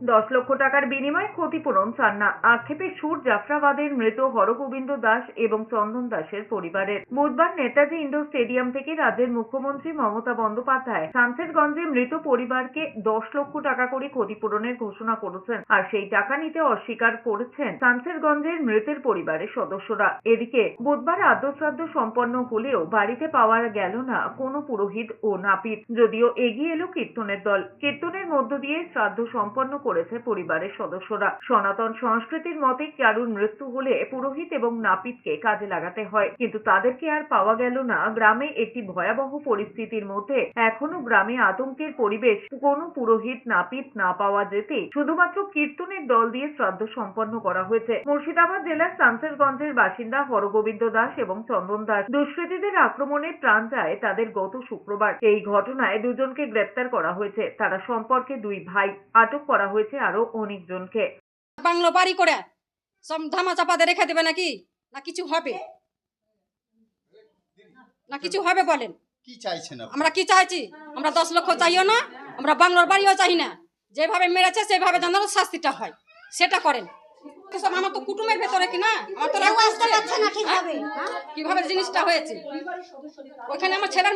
দশ লক্ষ টাকার বিনিময়ে ক্ষতিপূরণ চান না। আক্ষেপে সুর জাফরাবাদের মৃত হরগোবিন্দ দাস এবং চন্দন দাসের পরিবারের। বুধবার নেতাজি ইন্ডোর স্টেডিয়াম থেকে রাজ্যের মুখ্যমন্ত্রী মমতা বন্দ্যোপাধ্যায় শামসেরগঞ্জে মৃত পরিবারকে দশ লক্ষ টাকা করে ক্ষতিপূরণের ঘোষণা করেছেন আর সেই টাকা নিতে অস্বীকার করেছেন শামসেরগঞ্জের মৃতের পরিবারের সদস্যরা। এদিকে বুধবার আদ্যশ্রাদ্ধ সম্পন্ন হলেও বাড়িতে পাওয়া গেল না কোনো পুরোহিত ও নাপিত। যদিও এগিয়ে এলো কীর্তনের দল। কীর্তনের মধ্য দিয়ে শ্রাদ্ধ সম্পন্ন করেছে পরিবারের সদস্যরা। সনাতন সংস্কৃতির মতে কারুর মৃত্যু হলে পুরোহিত এবং নাপিতকে কাজে লাগাতে হয়। কিন্তু তাদেরকে আর পাওয়া গেল না। গ্রামে একটি ভয়াবহ পরিস্থিতির মধ্যে এখনও গ্রামে আতঙ্কের পরিবেশ। কোনো পুরোহিত, নাপিত না পাওয়া যেতে শুধুমাত্র কীর্তনের দল দিয়ে শ্রাদ্ধ সম্পন্ন করা হয়েছে। মুর্শিদাবাদ জেলার শামসেরগঞ্জের বাসিন্দা হরগোবিন্দ দাস এবং চন্দন দাস দুষ্কৃতীদের আক্রমণে প্রাণ যায় তাদের গত শুক্রবার। এই ঘটনায় দুজনকে গ্রেপ্তার করা হয়েছে। তারা সম্পর্কে দুই ভাই আটক করা হয়েছে আরও অনেকজনকে। বাংলো বাড়ি করে সব ধামা চাপাতে রেখে দেবে নাকি? না কিছু হবে? না কিছু হবে বলেন। কি চাইছেন আমরা কি চাইছি? আমরা দশ লক্ষ চাইও না আমরা বাংলোর বাড়িও চাই না। যেভাবে মেরেছে সেভাবে যেন শাস্তিটা হয়। সেটা করেন। আমার তো কুটুমের ভেতরে কি না? আমার তো রাগ আসতে পারছে না ঠিকভাবে। কীভাবে জিনিসটা হয়েছে? ওখানে আমার ছেলের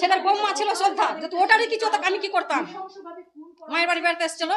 ছেলের বৌমা ছিল শ্রদ্ধা। ওটারই কিছু আমি কি করতাম? মায়ের বাড়ি বেড়াতে এসেছিল